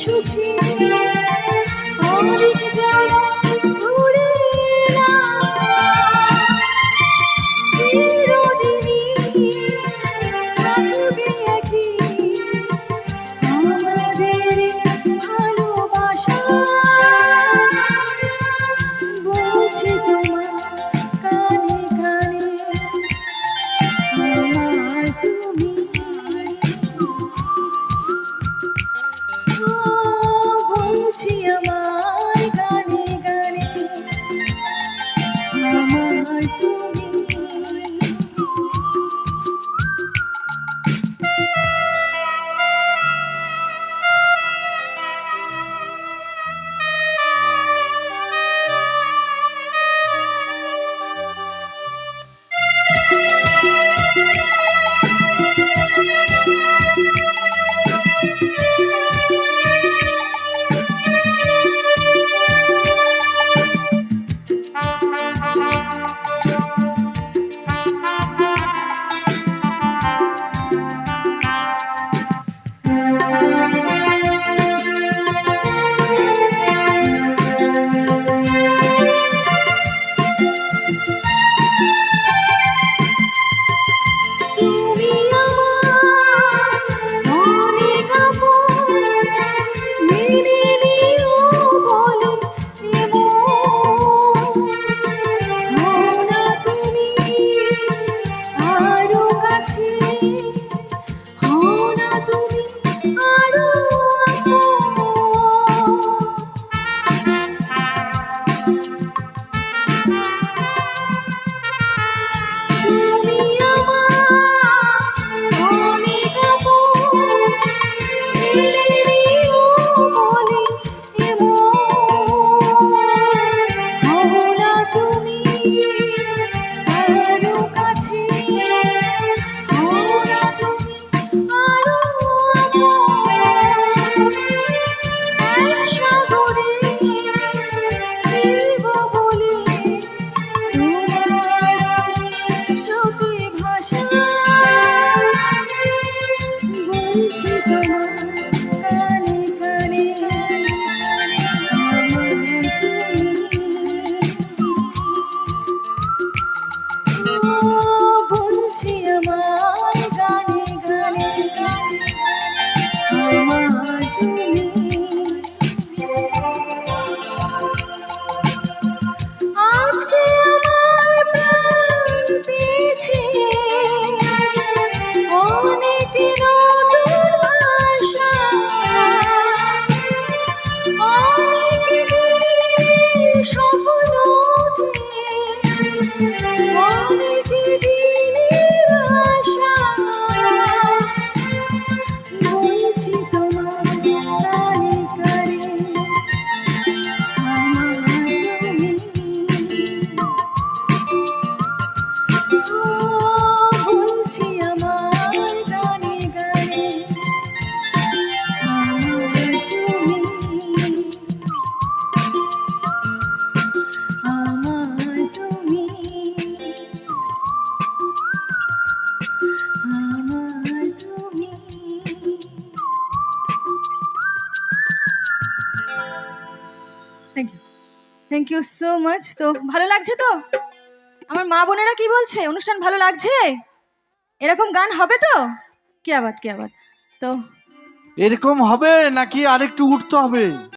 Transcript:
সুখী thank you thank you so much তো ভালো লাগছে তো? আমার মা বোনেরা কি বলছে? অনুষ্ঠান ভালো লাগছে? এরকম গান হবে তো? কে আবাদ কে আবাদ? তো এরকম হবে নাকি আরেকটু উঠতে হবে?